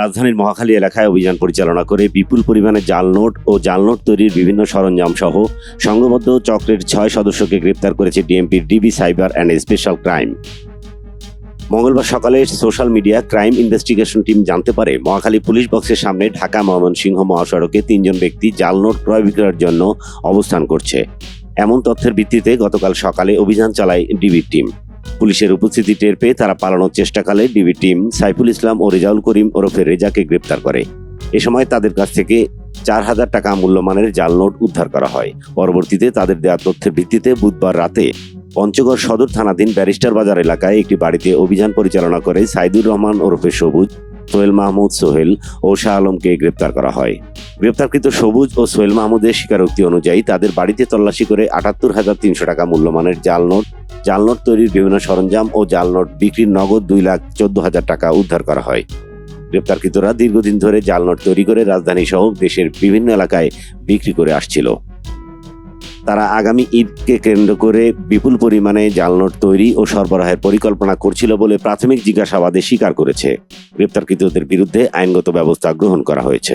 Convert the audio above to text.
রাজধানীর মহাখালী এলাকায় অভিযান পরিচালনা করে বিপুল পরিমাণে জাল নোট ও জাল নোট তৈরির বিভিন্ন সরঞ্জাম সহ সংঘবদ্ধ চক্রের ছয় সদস্যকে গ্রেপ্তার করেছে ডিএমপির DB cyber and special crime. মঙ্গলবার সকালে social media crime investigation team জানতে পারে, মহাখালী পুলিশ বক্সের সামনে ঢাকা ময়মনসিংহ মহাসড়কে তিনজন ব্যক্তি জাল নোট ক্রয় বিক্রয়ের জন্য অবস্থান করছে। এমন তথ্যের ভিত্তিতে গতকাল সকালে অভিযান চালায় ডিবির টিম। পুলিশের উপস্থিতি টের পেয়ে তারা পালানোর চেষ্টাকালে ডিবি টিম সাইফুল ইসলাম ও রেজাউল করিম ওরফে রেজাকে গ্রেপ্তার করে। এ সময় তাদের কাছ থেকে চার হাজার টাকা মূল্যমানের জাল নোট উদ্ধার করা হয়। পরবর্তীতে তাদের দেওয়া তথ্যের ভিত্তিতে বুধবার রাতে পঞ্চগড় সদর থানাধীন ব্যারিস্টার বাজার এলাকায় একটি বাড়িতে অভিযান পরিচালনা করে সাইদুর রহমান ওরফে সবুজ, সোহেল মাহমুদ সোহেল ও শাহ আলমকে গ্রেপ্তার করা হয়। গ্রেপ্তারকৃত সবুজ ও সোহেল মাহমুদের স্বীকারোক্তি অনুযায়ী তাদের বাড়িতে তল্লাশি করে আটাত্তর হাজার তিনশো টাকা মূল্যমানের জাল নোট জাল নোট তৈরির বিভিন্ন সরঞ্জাম ও জাল নোট বিক্রির নগদ দুই লাখ চোদ্দ হাজার টাকা উদ্ধার করা হয়। গ্রেপ্তারকৃতরা দীর্ঘদিন ধরে জাল নোট তৈরি করে রাজধানী সহ দেশের বিভিন্ন এলাকায় বিক্রি করে আসছিল। তারা আগামী ঈদকে কেন্দ্র করে বিপুল পরিমাণে জাল নোট তৈরি ও সরবরাহের পরিকল্পনা করছিল বলে প্রাথমিক জিজ্ঞাসাবাদে স্বীকার করেছে। গ্রেপ্তারকৃতদের বিরুদ্ধে আইনগত ব্যবস্থা গ্রহণ করা হয়েছে।